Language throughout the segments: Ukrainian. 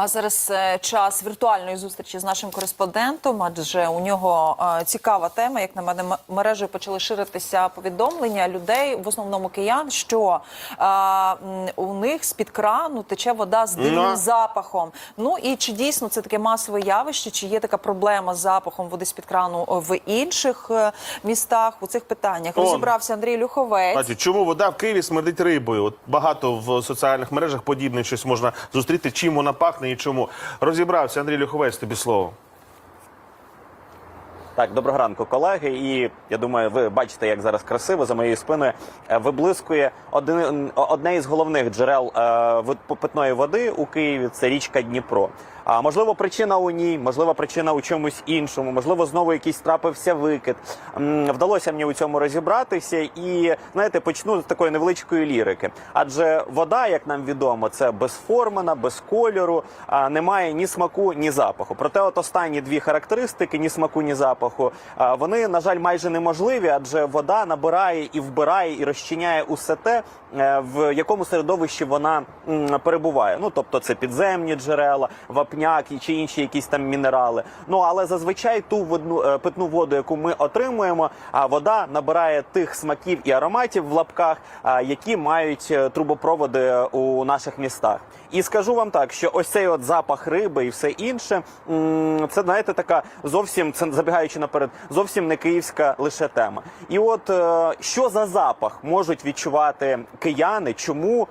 А зараз е, час віртуальної зустрічі з нашим кореспондентом, адже у нього е, цікава тема. Як на мене, мережею почали ширитися повідомлення людей, в основному киян, що е, м, у них з під крану тече вода з дивним Ну. запахом. Ну і чи дійсно це таке масове явище? Чи є така проблема з запахом води з під крану в інших е, містах? У цих питаннях Он. розібрався Андрій Люховець. Бачите, чому вода в Києві смердить рибою? От багато в соціальних мережах подібне щось можна зустріти. Чим вона пахне і чому розібрався Андрій Люховець. Тобі слово. Так, доброго ранку, колеги. І я думаю, ви бачите, як зараз красиво за моєю спиною е, виблискує один, одне із головних джерел е, питної води у Києві. Це річка Дніпро. А можливо, причина у ній, можливо, причина у чомусь іншому, можливо, знову якийсь трапився викид. Вдалося мені у цьому розібратися, і знаєте, почну з такої невеличкої лірики. Адже вода, як нам відомо, це безформена, без кольору, а немає ні смаку, ні запаху. Проте, от останні дві характеристики ні смаку, ні запаху, вони, на жаль, майже неможливі, адже вода набирає і вбирає і розчиняє усе те, е, в якому середовищі вона перебуває. Ну тобто, це підземні джерела, вапняк чи інші якісь там мінерали. Ну але зазвичай ту водну е, питну воду, яку ми отримуємо, а вода набирає тих смаків і ароматів в лапках, які мають е, трубопроводи у наших містах. І скажу вам так, що ось цей от запах риби і все інше, це знаєте, така зовсім це забігаючи наперед, зовсім не київська лише тема. І от е, що за запах можуть відчувати кияни? Чому?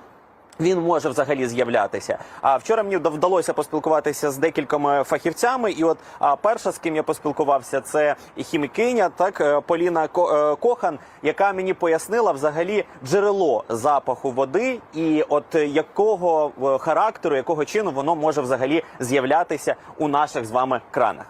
Він може взагалі з'являтися. А вчора мені вда- вдалося поспілкуватися з декількома фахівцями. І от перша, з ким я поспілкувався, це хімікиня, так е, Поліна е, Кохан, яка мені пояснила взагалі джерело запаху води, і от е, якого характеру, якого чину воно може взагалі з'являтися у наших з вами кранах.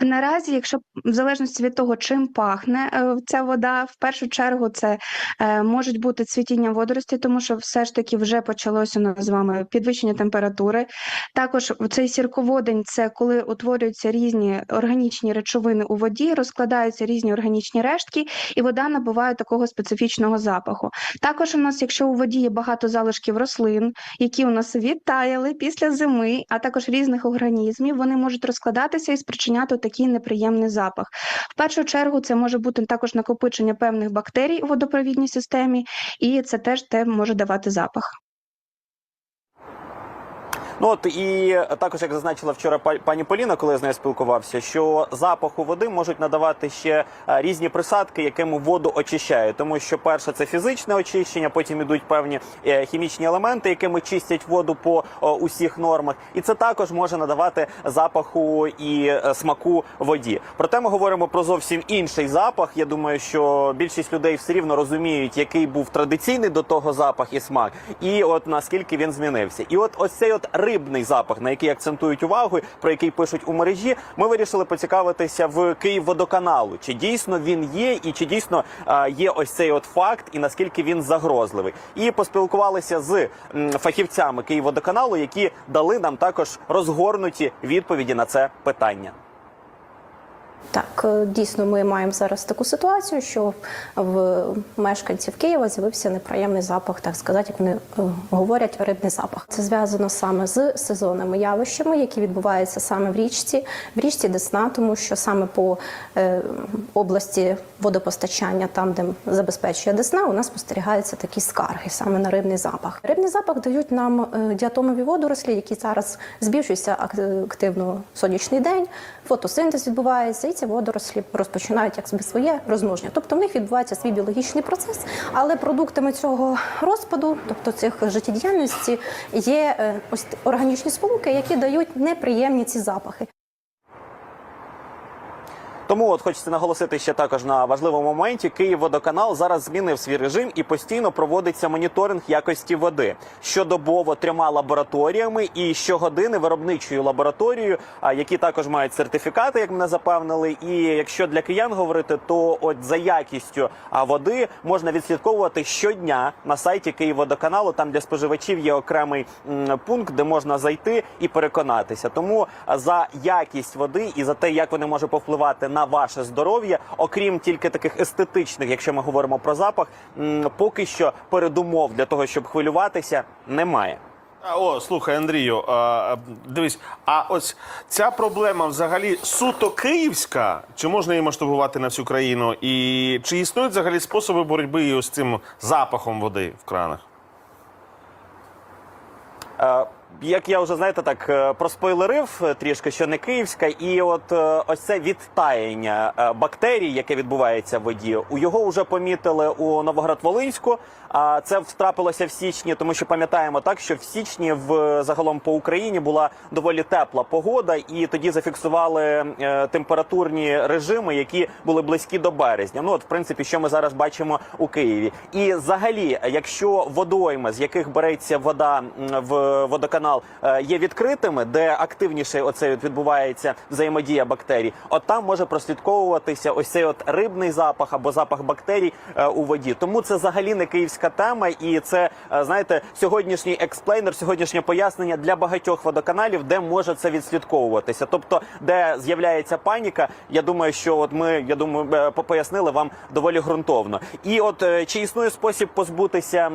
Наразі, якщо в залежності від того, чим пахне е, ця вода, в першу чергу це е, можуть бути цвітіння водоростей, тому що все ж таки вже почалося у з вами підвищення температури. Також цей сірководень це коли утворюються різні органічні речовини у воді, розкладаються різні органічні рештки, і вода набуває такого специфічного запаху. Також у нас, якщо у воді є багато залишків рослин, які у нас відтаяли після зими, а також різних організмів, вони можуть розкладатися і спричиняти такий неприємний запах. В першу чергу це може бути також накопичення певних бактерій у водопровідній системі, і це теж те може давати запах. Ну от і також, як зазначила вчора па- пані Поліна, коли я з нею спілкувався, що запаху води можуть надавати ще е, різні присадки, якими воду очищають. Тому що перше це фізичне очищення, потім ідуть певні е, хімічні елементи, якими чистять воду по усіх нормах, і це також може надавати запаху і е, смаку воді. Проте ми говоримо про зовсім інший запах. Я думаю, що більшість людей все рівно розуміють, який був традиційний до того запах і смак, і от наскільки він змінився. І от ось цей от рибний запах, на який акцентують увагу, про який пишуть у мережі, ми вирішили поцікавитися в Київводоканалу. Чи дійсно він є, і чи дійсно а, є ось цей от факт, і наскільки він загрозливий. І поспілкувалися з фахівцями Київводоканалу, які дали нам також розгорнуті відповіді на це питання. Так, е, дійсно, ми маємо зараз таку ситуацію, що в мешканців Києва з'явився неприємний запах, так сказати, як вони е, говорять, рибний запах. Це зв'язано саме з сезонними явищами, які відбуваються саме в річці, в річці Десна, тому що саме по е, області водопостачання, там де забезпечує Десна, у нас спостерігаються такі скарги саме на рибний запах. Рибний запах дають нам діатомові водорослі, які зараз збільшуються ак- активно сонячний день, фотосинтез відбувається, і водорослі розпочинають як своє розмноження. Тобто в них відбувається свій біологічний процес, але продуктами цього розпаду, тобто цих життєдіяльності, є е, ось органічні сполуки, які дають неприємні ці запахи. Тому от хочеться наголосити ще також на важливому моменті. Київводоканал зараз змінив свій режим і постійно проводиться моніторинг якості води щодобово трьома лабораторіями і щогодини виробничою лабораторією, які також мають сертифікати, як мене запевнили. І якщо для киян говорити, то от за якістю води можна відслідковувати щодня на сайті Київводоканалу. Там для споживачів є окремий пункт, де можна зайти і переконатися. Тому за якість води і за те, як вони можуть повпливати на ваше здоров'я, окрім тільки таких естетичних, якщо ми говоримо про запах, поки що передумов для того, щоб хвилюватися, немає. О, слухай, Андрію, а, дивись, а ось ця проблема взагалі суто київська, чи можна її масштабувати на всю країну? І чи існують взагалі способи боротьби із цим запахом води в кранах? Е, Як я вже знаєте, так е, проспойлерив е, трішки, що не київська, і от е, ось це відтаяння бактерій, яке відбувається в воді, у його вже помітили у Новоград-Волинську. А це трапилося в січні, тому що пам'ятаємо так, що в січні в загалом по Україні була доволі тепла погода, і тоді зафіксували температурні режими, які були близькі до березня. Ну от в принципі, що ми зараз бачимо у Києві. І взагалі, якщо водойми, з яких береться вода в водоканал, е, є відкритими, де активніше оце відбувається взаємодія бактерій, от там може прослідковуватися ось цей от рибний запах або запах бактерій е, у воді. Тому це взагалі не київська тема, і це е, знаєте, сьогоднішній експлейнер, сьогоднішнє пояснення для багатьох водоканалів, де може це відслідковуватися. Тобто, де з'являється паніка, я думаю, що от ми я думаю, пояснили вам доволі ґрунтовно. І от чи існує спосіб позбутися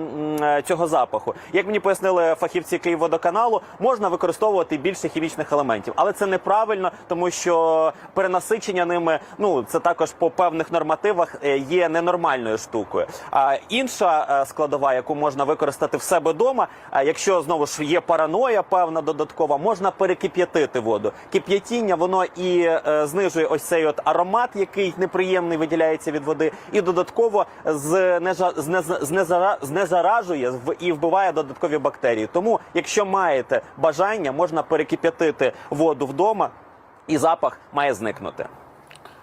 цього запаху? Як мені пояснили фахівці Київводоканалу, можна використовувати більше хімічних елементів, але це неправильно, тому що перенасичення ними, ну це також по певних нормативах е, є ненормальною штукою. А інша е, складова, яку можна використати в себе вдома, а якщо знову ж є параноя, певна додаткова, можна перекип'ятити воду. Кип'ятіння воно і е, знижує ось цей от аромат, який неприємний виділяється від води, і додатково знезаражує в- і вбиває додаткові бактерії. Тому, якщо маєте бажання, можна перекип'ятити воду вдома, і запах має зникнути.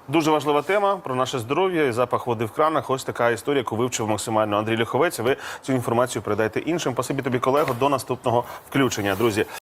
Дуже важлива тема про наше здоров'я і запах води в кранах. Ось така історія, яку вивчив максимально Андрій Ліховець. Ви цю інформацію передайте іншим. Спасибі тобі, колего. До наступного включення, друзі.